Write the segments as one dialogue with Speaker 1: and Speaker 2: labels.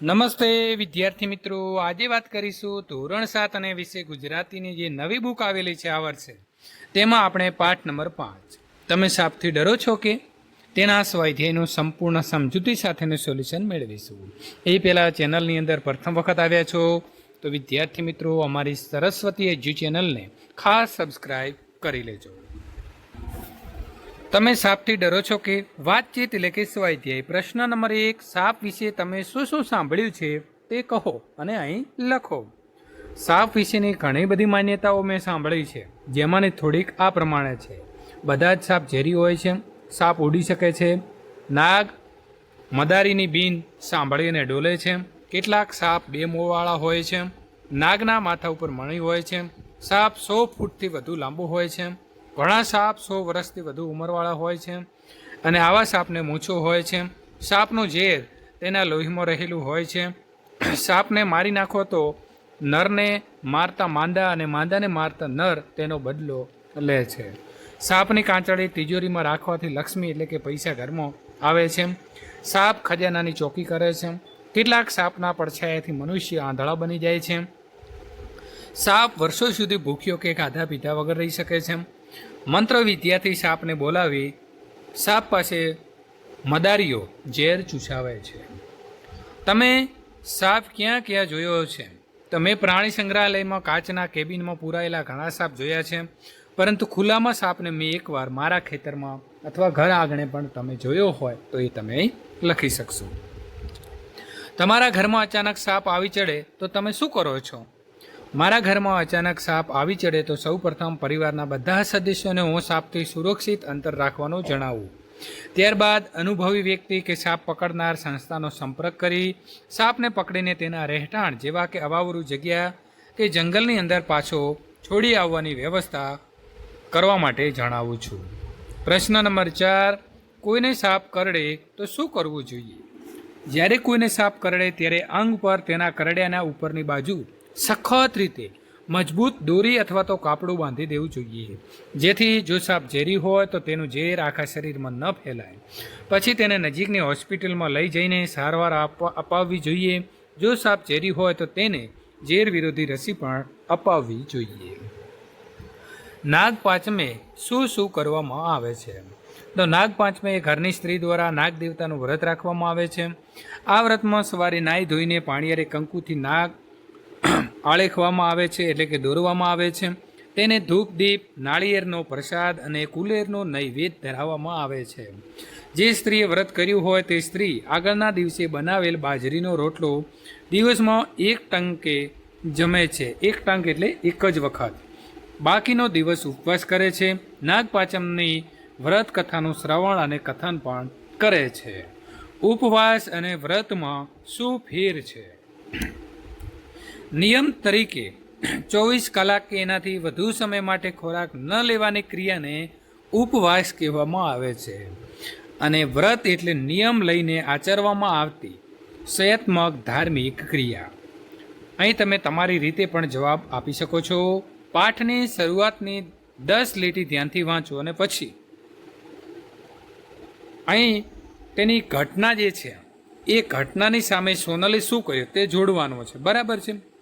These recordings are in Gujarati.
Speaker 1: નમસ્તે વિદ્યાર્થી મિત્રો. આજે વાત કરીશું ધોરણ સાત અને વિશે ગુજરાતીની જે નવી બુક આવેલી છે આ વર્ષે, તેમાં આપણે પાઠ નંબર પાંચ. તમે સાપથી ડરો છો કે? તેના સ્વાધ્યાયનું સંપૂર્ણ સમજૂતી સાથેનું સોલ્યુશન મેળવીશું. એ પહેલાં ચેનલની અંદર પ્રથમ વખત આવ્યા છો, તો વિદ્યાર્થી મિત્રો અમારી સરસ્વતી એજ્યુ ચેનલને ખાસ સબસ્ક્રાઈબ કરી લેજો. તમે સાપથી ડરો છો કે વાતચીત એટલે કે સ્વાધ્યાય? પ્રશ્ન નંબર એક, સાપ વિશે તમે શું શું સાંભળ્યું છે તે કહો અને અહીં લખો. સાપ વિશેની ઘણી બધી માન્યતાઓ મેં સાંભળી છે, જેમાંની થોડીક આ પ્રમાણે છે. બધા જ સાપ ઝેરી હોય છે, સાપ ઉડી શકે છે, નાગ મદારીની બીન સાંભળીને ડોલે છે, કેટલાક સાપ બે મોંવાળા હોય છે, નાગના માથા ઉપર મણી હોય છે, સાપ સો ફૂટથી વધુ લાંબુ હોય છે ઘણા સાપ સો વર્ષથી વધુ ઉંમરવાળા હોય છે અને આવા સાપને મૂછો હોય છે. સાપનું ઝેર તેના લોહીમાં રહેલું હોય છે. સાપને મારી નાખો તો નરને મારતા માંદા અને માંદાને મારતા નર તેનો બદલો લે છે. સાપની કાંચળી તિજોરીમાં રાખવાથી લક્ષ્મી એટલે કે પૈસા ઘરમાં આવે છે. સાપ ખજાનાની ચોકી કરે છે. કેટલાક સાપના પડછાયાથી મનુષ્ય આંધળા બની જાય છે. સાપ વર્ષો સુધી ભૂખ્યો કે ખાધા પીધા વગર રહી શકે છે. મંત્ર વિદ્યાથી સાપને બોલાવી સાપ પાસે મદારીઓ ઝેર ચૂસાવે છે. તમે સાપ ક્યાં ક્યાં જોયો છે? તમે પ્રાણી સંગ્રહાલયમાં કાચના કેબિનમાં પૂરાયેલા ઘણા સાપ જોયા છે, પરંતુ ખુલ્લામાં સાપને મેં એકવાર મારા ખેતરમાં અથવા ઘર આંગણે પણ તમે જોયો હોય તો એ તમે લખી શકશો. તમારા ઘરમાં અચાનક સાપ આવી ચડે તો તમે શું કરો છો? મારા ઘરમાં અચાનક સાપ આવી ચડે તો સૌપ્રથમ પરિવારના બધા સદસ્યોને હું સાપથી સુરક્ષિત અંતર રાખવાનું જણાવું. ત્યારબાદ અનુભવી વ્યક્તિ કે સાપ પકડનાર સંસ્થાનો સંપર્ક કરી, સાપને પકડીને તેના રહેઠાણ જેવા કે અવાવરું જગ્યા કે જંગલની અંદર પાછો છોડી આવવાની વ્યવસ્થા કરવા માટે જણાવું છું. પ્રશ્ન નંબર ચાર, કોઈને સાપ કરડે તો શું કરવું જોઈએ? જ્યારે કોઈને સાપ કરડે ત્યારે અંગ પર તેના કરડ્યાના ઉપરની બાજુ સખત રીતે મજબૂત દોરી અથવા તો કાપડું બાંધી દેવું જોઈએ. જેથી જો સાપ ઝેરી હોય તો તેનું ઝેર આખા શરીરમાં ન ફેલાય. પછી તેને નજીકની હોસ્પિટલમાં લઈ જઈને સારવાર અપાવવી જોઈએ. જો સાપ ઝેરી હોય તો તેને ઝેર વિરોધી રસી પણ અપાવવી જોઈએ. નાગ પાંચમે શું શું કરવામાં આવે છે? તો નાગ પાંચમે એ ઘરની સ્ત્રી દ્વારા નાગ દેવતાનું વ્રત રાખવામાં આવે છે. આ વ્રતમાં સવારે નાહી ધોઈને પાણીયારે કંકુથી નાગ આળેખવામાં આવે છે એટલે કે દોરવામાં આવે છે. તેને ધૂપ, દીપ, નાળિયેરનો પ્રસાદ અને કુલેરનો નૈવેદ્ય ધરાવવામાં આવે છે. જે સ્ત્રીએ વ્રત કર્યું હોય તે સ્ત્રી આગળના દિવસે બનાવેલ બાજરીનો રોટલો દિવસમાં એક ટંકે જમે છે. એક ટંક એટલે એક જ વખત. બાકીનો દિવસ ઉપવાસ કરે છે. નાગપાચમની વ્રત કથાનું શ્રવણ અને કથન પણ કરે છે. ઉપવાસ અને વ્રતમાં શું ફેર છે. નિયમ તરીકે ચોવીસ કલાક કે એનાથી વધુ સમય માટે ખોરાક ન લેવાની ક્રિયાને ઉપવાસ કહેવામાં આવે છે. અને વ્રત એટલે નિયમ લઈને આચરવામાં આવતી સંયત્મક ધાર્મિક ક્રિયા. અહીં તમે તમારી રીતે પણ જવાબ આપી શકો છો. પાઠની શરૂઆતની દસ લીટી ધ્યાનથી વાંચો અને પછી. અહીં તેની ઘટના જે છે, એ ઘટનાની સામે સોનલે શું કર્યું તે જોડવાનું છે. બરાબર છે?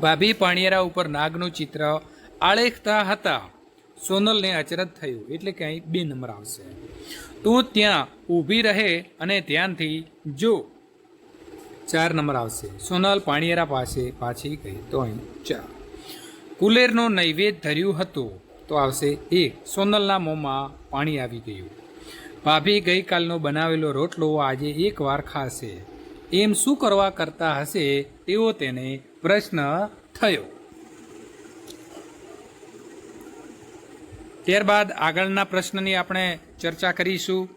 Speaker 1: ભાભી પાણીયારા ઉપર નાગનું ચિત્ર આળેખતા હતા. સોનલને અચરજ થયું, એટલે કે અહીં બે નંબર આવશે તું ત્યાં ઊભી રહે અને ધ્યાનથી જો. ચાર નંબર આવશે સોનલ પાણીયારા પાસે પાછી ગઈ. તો અહીં ચાર. કુલેરનો નૈવેદ્ય ધર્યું હતું, તો આવશે એક. સોનલના મોંમાં પાણી આવી ગયું. ભાભી ગઈકાલનો બનાવેલો રોટલો આજે એકવાર ખાશે. એમ શું કરવા કરતા હશે, તેઓ તેને પ્રશ્ન થયો. ત્યારબાદ આગળના પ્રશ્નની આપણે ચર્ચા કરીશું.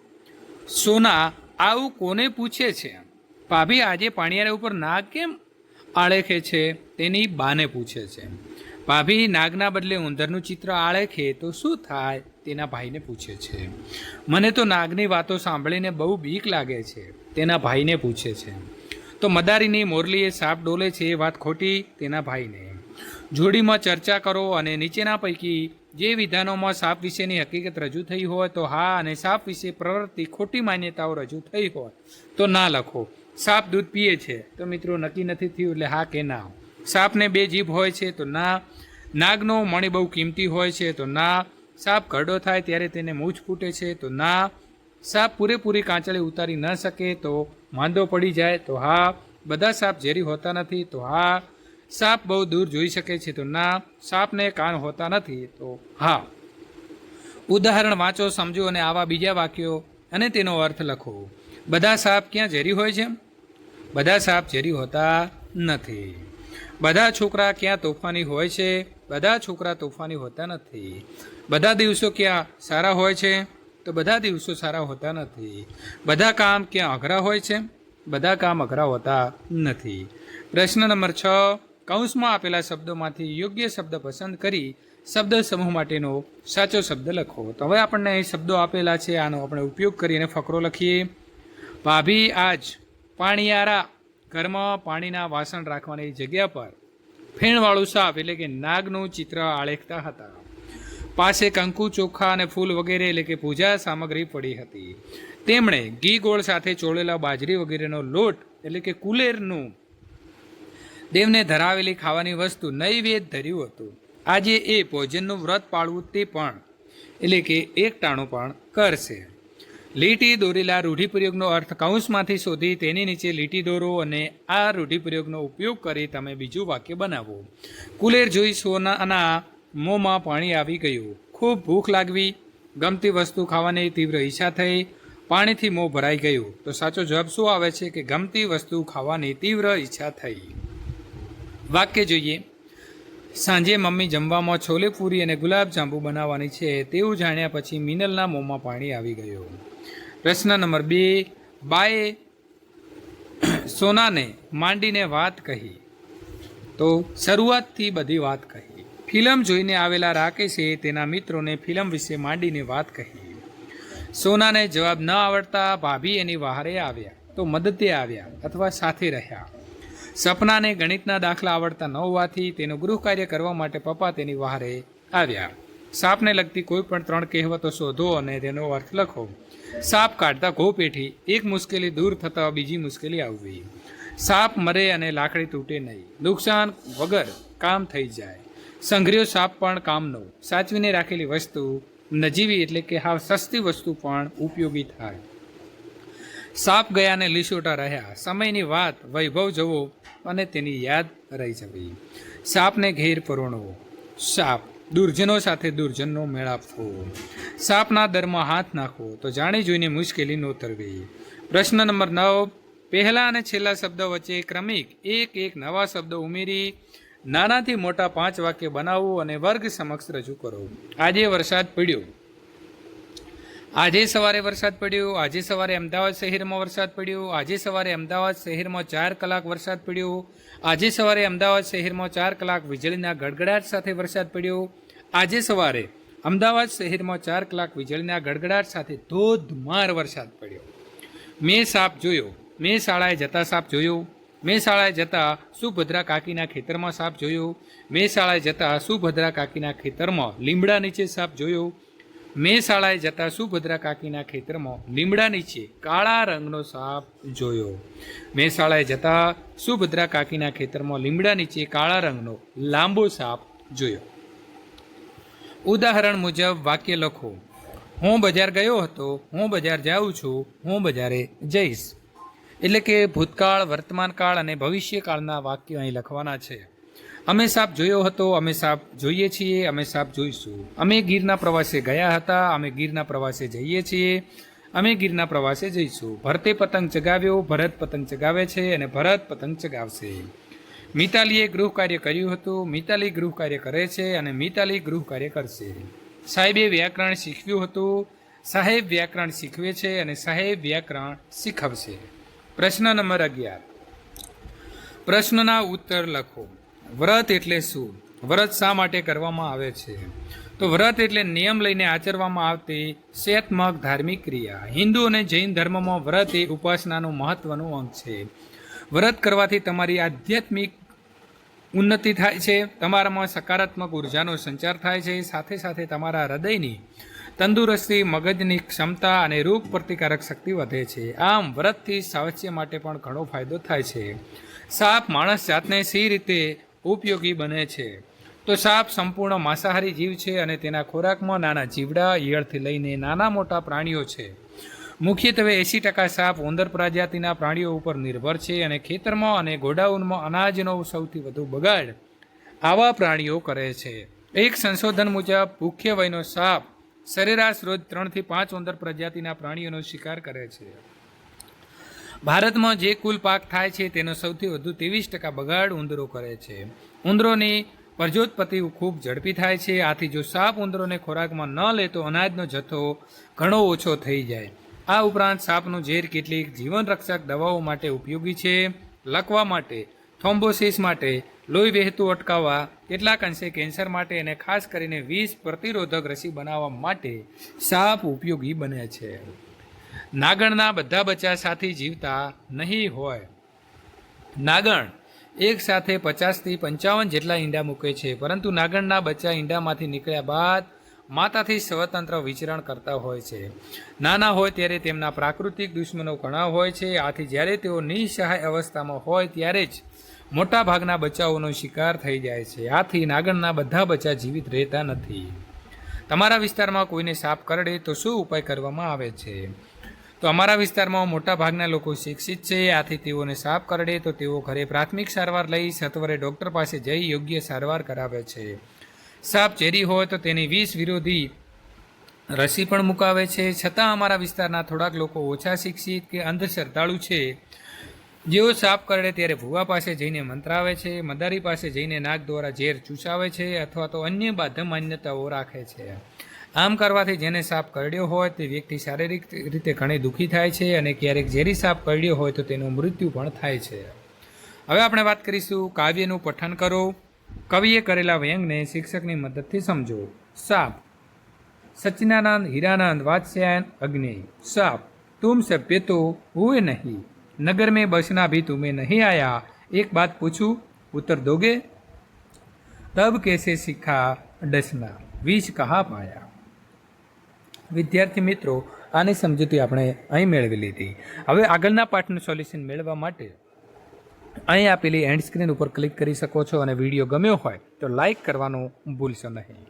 Speaker 1: સોના, આવું કોને પૂછે છે? ભાભી, આજે પાણીયારા ઉપર નાગ કેમ આળેખે છે? તેની બાને પૂછે છે. ભાભી, નાગના બદલે ઉંદરનું ચિત્ર આળેખે, તો શું થાય? તેના ભાઈને પૂછે છે. મને તો નાગની વાતો સાંભળીને બહુ બીક લાગે છે. તેના ભાઈને પૂછે છે. તો મદારીની મોરલીએ સાપ ડોલે છે એ વાત ખોટી તેના ભાઈને. જોડીમાં ચર્ચા કરો અને નીચેના પૈકી જે વિધાનોમાં સાપ વિશેની હકીકત રજૂ થઈ હોય તો હા અને સાપ વિશે પ્રવૃત્તિ ખોટી માન્યતાઓ રજૂ થઈ હોય તો ના લખો. સાપ દૂધ પીએ છે. તો મિત્રો નક્કી નથી થયું એટલે હા કે ના. સાપને બે જીભ હોય છે તો ના. નાગનો મણી બહુ કિંમતી હોય છે તો ના. સાપ ઘરડો થાય ત્યારે તેને મૂછ ફૂટે છે તો ના. સાપ પૂરેપૂરી કાંચળી ઉતારી ન શકે તો માંદો પડી જાય, તો હા, બધા સાપ ઝેરી હોતા નથી, તો હા, સાપ બહુ દૂર જોઈ શકે છે, તો ના, સાપને કાન હોતા નથી, તો હા. ઉદાહરણ વાંચો, સમજો અને આવા બીજા વાક્યો અને તેનો અર્થ લખો. બધા સાપ ક્યાં ઝેરી હોય છે? બધા સાપ ઝેરી હોતા નથી. બધા છોકરા ક્યાં તોફાની હોય છે? બધા છોકરા તોફાની હોતા નથી. બધા દિવસો ક્યાં સારા હોય છે? તો બધા દિવસો સારા હોતા નથી. બધા કામ ક્યાં અઘરા હોય છે? બધા કામ અઘરા હોતા નથી. પ્રશ્ન નંબર છ. કૌંસમાં આપેલા શબ્દોમાંથી યોગ્ય શબ્દ પસંદ કરી શબ્દ સમૂહ માટેનો સાચો શબ્દ લખો. તો હવે આપણને અહીં શબ્દો આપેલા છે. આનો આપણે ઉપયોગ કરીને ફકરો લખીએ. ભાભી, આજ પાણીયારા ઘરમાં પાણીના વાસણ રાખવાની જગ્યા પર ફેણવાળું સાપ એટલે કે નાગનું ચિત્ર આળેખતા હતા. પાસે કંકુ, ચોખા અને ફૂલ વગેરે એટલે કે પૂજા સામગ્રી પડી હતી. તેમણે ઘી ગોળ સાથે ચોળેલા બાજરી વગેરેનો લોટ એટલે કે કુલેરનું દેવને ધરાવેલી ખાવાની વસ્તુ નૈવેદ ધર્યું હતું. આજે એ ભોજનનું વ્રત પાળવું તે પણ એટલે કે એકટાણું પણ કરશે. લીટી દોરેલા રૂઢિપ્રયોગનો અર્થ કૌંસમાંથી શોધી તેની નીચે લીટી દોરો અને આ રૂઢિપ્રયોગનો ઉપયોગ કરી તમે બીજું વાક્ય બનાવો. કુલેર જોઈ સોનાના મોંમાં પાણી આવી ગયું. ખૂબ ભૂખ લાગવી, ગમતી વસ્તુ ખાવાની તીવ્ર ઈચ્છા થઈ, પાણીથી મોં ભરાઈ ગયું. તો સાચો જવાબ શું આવે છે કે ગમતી વસ્તુ ખાવાની તીવ્ર ઈચ્છા થઈ? વાક્ય જોઈએ. સાંજે મમ્મી જમવામાં છોલે પૂરી અને ગુલાબજાંબુ બનાવવાની છે તેવું જાણ્યા પછી મિનલના મોંમાં પાણી આવી ગયું. પ્રશ્ન નંબર બે, બાએ સોનાને માંડીને વાત કહી. તો શરૂઆતથી બધી વાત કહી. ફિલ્મ જોઈને આવેલા રાકેશે તેના મિત્રોને ફિલ્મ વિશે માંડીને વાત કહી. સોનાને જવાબ ન આવડતા ભાભી એની વહારે આવ્યા તો મદદે આવ્યા અથવા સાથે રહ્યા. સપનાને ગણિતના દાખલા આવડતા ન હોવાથી તેનું ગૃહ કાર્ય કરવા માટે પપ્પા તેની વહારે આવ્યા. સાપને લગતી કોઈ પણ ત્રણ કહેવતો શોધો અને તેનો અર્થ લખો. સાપ કાઢતા ઘો પેઠી એક મુશ્કેલી દૂર થતાં બીજી મુશ્કેલી આવવી. સાપ મરે અને લાકડી તૂટે નહીં. નુકસાન વગર કામ થઈ જાય. સંઘર્યો સાપ પણ કામનો. સાચવીને રાખેલી વસ્તુ નજીવી એટલે કે હાવ સસ્તી વસ્તુ પણ ઉપયોગી થાય. સાપ ગયા ને લીસોટા રહ્યા. સમયની વાત વૈભવ જવો અને તેની યાદ રહી જવી. સાપને ઘેર પરોણવો. સાપ દુર્જનો સાથે દુર્જનનો મેળાપ થવો. સાપના દરમાં હાથ નાખવો. તો જાણી જોઈને મુશ્કેલી નોતરવી પ્રશ્ન નંબર નવ, પહેલા અને છેલ્લા શબ્દ વચ્ચે ક્રમિક એક એક નવા શબ્દો ઉમેરી નાનાથી મોટા પાંચ વાક્ય બનાવવું અને વર્ગ સમક્ષ રજૂ કરો. આજે વરસાદ પડ્યો. આજે સવારે વરસાદ પડ્યો. આજે સવારે અમદાવાદ શહેરમાં વરસાદ પડ્યો. આજે સવારે અમદાવાદ શહેરમાં ચાર કલાક વરસાદ પડ્યો. આજે સવારે અમદાવાદ શહેરમાં ચાર કલાક વીજળીના ગડગડાટ સાથે વરસાદ પડ્યો. આજે સવારે અમદાવાદ શહેરમાં ચાર કલાક વીજળીના ગડગડાટ સાથે ધોધમાર વરસાદ પડ્યો. મેં સાપ જોયો. મેં શાળાએ જતા સાપ જોયો. મેં શાળાએ જતા સુભદ્રા કાકીના ખેતરમાં સાપ જોયો. મેં શાળાએ જતા સુભદ્રા કાકીના ખેતરમાં લીમડા નીચે સાપ જોયો. મેં શાળાએ જતા સુભદ્રા કાકીના ખેતરમાં લીમડા નીચે કાળા રંગનો સાપ જોયો. મેં શાળાએ જતા સુભદ્રા કાકીના ખેતરમાં લીમડા નીચે કાળા રંગનો લાંબો સાપ જોયો. ઉદાહરણ મુજબ વાક્ય લખો. હું બજાર ગયો હતો. હું બજાર જાઉં છું. હું બજારે જઈશ. એટલે કે ભૂતકાળ, વર્તમાનકાળ અને ભવિષ્યકાળના વાક્યો અહીં લખવાના છે. અમે સાપ જોયો હતો, અમે સાપ જોઈએ છીએ, અમે સાપ જોઈશું. અમે ગીરના પ્રવાસે ગયા હતા, અમે ગીરના પ્રવાસે જઈએ છીએ, અમે ગીરના પ્રવાસે જઈશું. ભરતે પતંગ ચગાવ્યો, ભરત પતંગ ચગાવે છે અને ભરત પતંગ ચગાવશે. મિતાલીએ ગૃહ કાર્ય કર્યું હતું, મિતાલી ગૃહ કાર્ય કરે છે અને મિતાલી ગૃહ કાર્ય કરશે. સાહેબે વ્યાકરણ શીખવ્યું હતું, સાહેબ વ્યાકરણ શીખવે છે અને સાહેબ વ્યાકરણ શીખવશે. પ્રશ્ન નંબર અગિયાર. પ્રશ્નના ઉત્તર લખો. વ્રત એટલે શું? વ્રત શા માટે કરવામાં આવે છે? તો વ્રત એટલે નિયમ લઈને આચરવામાં આવતી સેતમક ધાર્મિક ક્રિયા. હિન્દુ અને જૈન ધર્મમાં વ્રત એ ઉપાસનાનું મહત્વનું અંગ છે. વ્રત કરવાથી તમારી આધ્યાત્મિક ઉન્નતિ થાય છે, તમારામાં સકારાત્મક ઉર્જાનો સંચાર થાય છે, સાથે સાથે તમારા હૃદયની તંદુરસ્તી, મગજની ક્ષમતા અને રોગ પ્રતિકારક શક્તિ વધે છે. આમ વ્રતથી સ્વાસ્થ્ય માટે પણ ઘણો ફાયદો થાય છે. સાપ, માણસ જાતને સી રીતે ઉપયોગી બને છે? તો સાપ સંપૂર્ણ માંસાહારી જીવ છે અને તેના ખોરાકમાં નાના જીવડા, ઈયળથી લઈને નાના મોટા પ્રાણીઓ છે. મુખ્યત્વે એંસી ટકા સાપ ઉંદર પ્રજાતિના પ્રાણીઓ ઉપર નિર્ભર છે અને ખેતરમાં અને ગોડાઉનમાં અનાજનો સૌથી વધુ બગાડ આવા પ્રાણીઓ કરે છે. એક સંશોધન મુજબ મુખ્ય વયનો સાપ સરેરાશ રોજ ત્રણથી પાંચ ઉંદર પ્રજાતિના પ્રાણીઓનો શિકાર કરે છે. ભારતમાં જે કુલ પાક થાય છે તેનો સૌથી વધુ ત્રેવીસ ટકા બગાડ ઉંદરો કરે છે. ઉંદરોની પ્રજોત્પત્તિ ખૂબ ઝડપી થાય છે. આથી જો સાપ ઉંદરોને ખોરાકમાં ન લે તો અનાજનો જથ્થો ઘણો ઓછો થઈ જાય. આ ઉપરાંત સાપનું ઝેર કેટલીક જીવનરક્ષક દવાઓ માટે ઉપયોગી છે. લકવા માટે થોમ્બોસિસ માટે લોહી વહેતું અટકાવવા કેટલાક અંશે કેન્સર માટે અને ખાસ કરીને વિષ પ્રતિરોધક રસી બનાવવા માટે સાપ ઉપયોગી બને છે. નાગણના બધા બચ્ચા સાથે જીવતા નહીં હોય. નાગણ એક સાથે પચાસથી પંચાવન જેટલા ઈંડા મૂકે છે, પરંતુ નાગણના બચ્ચા ઈંડામાંથી નીકળ્યા બાદ માતાથી સ્વતંત્ર વિચરણ કરતા હોય છે. નાના હોય ત્યારે તેમના પ્રાકૃતિક દુશ્મનો ઘણા હોય છે. આથી જ્યારે તેઓ નિસહાય અવસ્થામાં હોય ત્યારે જ મોટા ભાગના બચ્ચાઓનો શિકાર થઈ જાય છે. આથી નાગણના બધા બચ્ચા જીવિત રહેતા નથી. તમારા વિસ્તારમાં કોઈને સાપ કરડે તો શું ઉપાય કરવામાં આવે છે? તો અમારા વિસ્તારમાં મોટા ભાગના લોકો શિક્ષિત છે. આથી તેઓને સાપ કરડે તો તેઓ ઘરે પ્રાથમિક સારવાર લઈ સત્વરે ડૉક્ટર પાસે જઈ યોગ્ય સારવાર કરાવે છે. સાપ ઝેરી હોય તો તેની વિષ વિરોધી રસી પણ મુકાવે છે. છતાં અમારા વિસ્તારના થોડાક લોકો ઓછા શિક્ષિત કે અંધશ્રદ્ધાળુ છે. જેઓ સાપ કરડે ત્યારે ભુવા પાસે જઈને મંત્રાવે છે, મદારી પાસે જઈને નાગ દ્વારા ઝેર ચૂસાવે છે અથવા તો અન્ય બાધ્ય માન્યતાઓ રાખે છે. આમ કરવાથી જેને સાપ કરડ્યો હોય તે વ્યક્તિ શારીરિક રીતે ઘણી દુઃખી થાય છે અને ક્યારેક ઝેરી સાપ કરડ્યો હોય તો તેનું મૃત્યુ પણ થાય છે. હવે આપણે વાત કરીશું કાવ્યનું પઠન કરો. કવિએ કરેલા વ્યંગને શિક્ષકની મદદથી સમજો. સાપ. સચિનાનંદ હીરાનંદ વાત્સ્યાયન અગ્નિ. સાપ. તુમ સભ્ય તો હુએ નહીં. नगर में बसना भी तुम्हें नहीं आया एक बात पूछूं उत्तर दोगे तब कैसे सीखा डसना विष कहाँ पाया વિદ્યાર્થી મિત્રો આની સમજૂતી આપણે અહીં મેળવી લીધી હવે આગળના પાઠનું સોલ્યુશન મેળવવા માટે અહીં આપેલી એન્ડ સ્ક્રીન ઉપર ક્લિક કરી શકો છો અને વિડીયો ગમ્યો હોય તો લાઈક કરવાનું ભૂલશો નહીં